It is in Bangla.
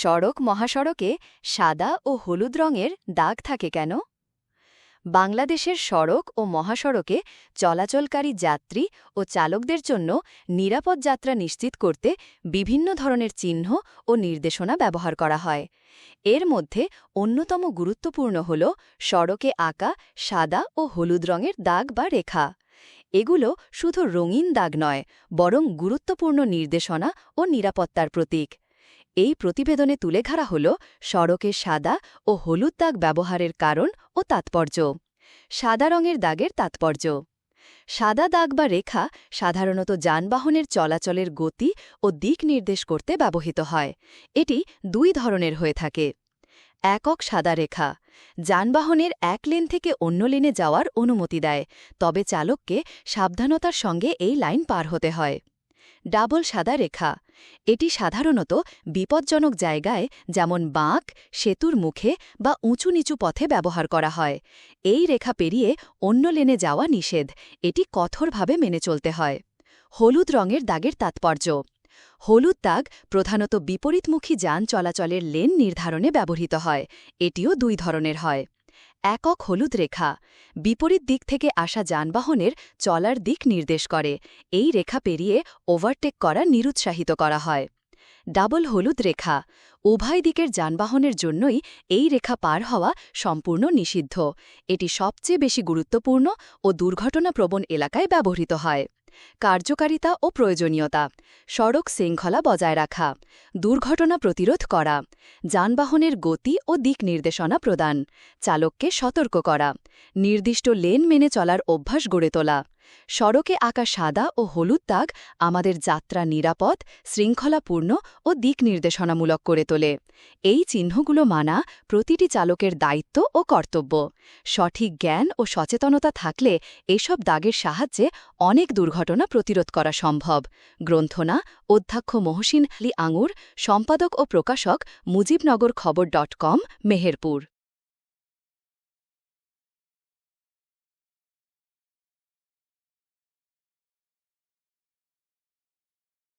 সড়ক মহাসড়কে সাদা ও হলুদ রঙের দাগ থাকে কেন? বাংলাদেশের সড়ক ও মহাসড়কে চলাচলকারী যাত্রী ও চালকদের জন্য নিরাপদ যাত্রা নিশ্চিত করতে বিভিন্ন ধরনের চিহ্ন ও নির্দেশনা ব্যবহার করা হয়। এর মধ্যে অন্যতম গুরুত্বপূর্ণ হল সড়কে আঁকা সাদা ও হলুদ রঙের দাগ বা রেখা। এগুলো শুধু রঙিন দাগ নয়, বরং গুরুত্বপূর্ণ নির্দেশনা ও নিরাপত্তার প্রতীক। এই প্রতিবেদনে তুলে ধরা হল সড়কে সাদা ও হলুদ দাগ ব্যবহারের কারণ ও তাৎপর্য। সাদা রঙের দাগের তাৎপর্য। সাদা দাগ বা রেখা সাধারণত যানবাহনের চলাচলের গতি ও দিক নির্দেশ করতে ব্যবহৃত হয়। এটি দুই ধরনের হয়ে থাকে। একক সাদা রেখা যানবাহনের এক লেন থেকে অন্য লেনে যাওয়ার অনুমতি দেয়, তবে চালককে সাবধানতার সঙ্গে এই লাইন পার হতে হয়। ডাবল সাদা রেখা। এটি সাধারণত বিপজ্জনক জায়গায় যেমন বাঁক, সেতুর মুখে বা উঁচু নিচু পথে ব্যবহার করা হয়। এই রেখা পেরিয়ে অন্য লেনে যাওয়া নিষেধ। এটি কঠোরভাবে মেনে চলতে হয়। হলুদ রঙের দাগের তাৎপর্য। হলুদ দাগ প্রধানত বিপরীতমুখী যান চলাচলের লেন নির্ধারণে ব্যবহৃত হয়। এটিও দুই ধরনের হয়। একক হলুদ রেখা। বিপরীত দিক থেকে আসা যানবাহনের চলার দিক নির্দেশ করে। এই রেখা পেরিয়ে ওভারটেক করা নিরুৎসাহিত করা হয়। ডাবল হলুদ রেখা। উভয় দিকের যানবাহনের জন্যই এই রেখা পার হওয়া সম্পূর্ণ নিষিদ্ধ। এটি সবচেয়ে বেশি গুরুত্বপূর্ণ ও দুর্ঘটনাপ্রবণ এলাকায় ব্যবহৃত হয়। কার্যকারিতা ও প্রয়োজনীয়তা, সড়ক শৃঙ্খলা বজায় রাখা, দুর্ঘটনা প্রতিরোধ করা, যানবাহনের গতি ও দিক নির্দেশনা প্রদান, চালককে সতর্ক করা, নির্দিষ্ট লেন মেনে চলার অভ্যাস গড়ে তোলা। সড়কে আঁকা সাদা ও হলুদ দাগ আমাদের যাত্রা নিরাপদ, শৃঙ্খলাপূর্ণ ও দিক নির্দেশনামূলক করে তোলে। এই চিহ্নগুলো মানা প্রতিটি চালকের দায়িত্ব ও কর্তব্য। সঠিক জ্ঞান ও সচেতনতা থাকলে এসব দাগের সাহায্যে অনেক দুর্ঘটনা প্রতিরোধ করা সম্ভব। গ্রন্থনা, অধ্যক্ষ মহসিন আলী আঙুর, সম্পাদক ও প্রকাশক মুজিবনগর খবর ডট কম, মেহেরপুর।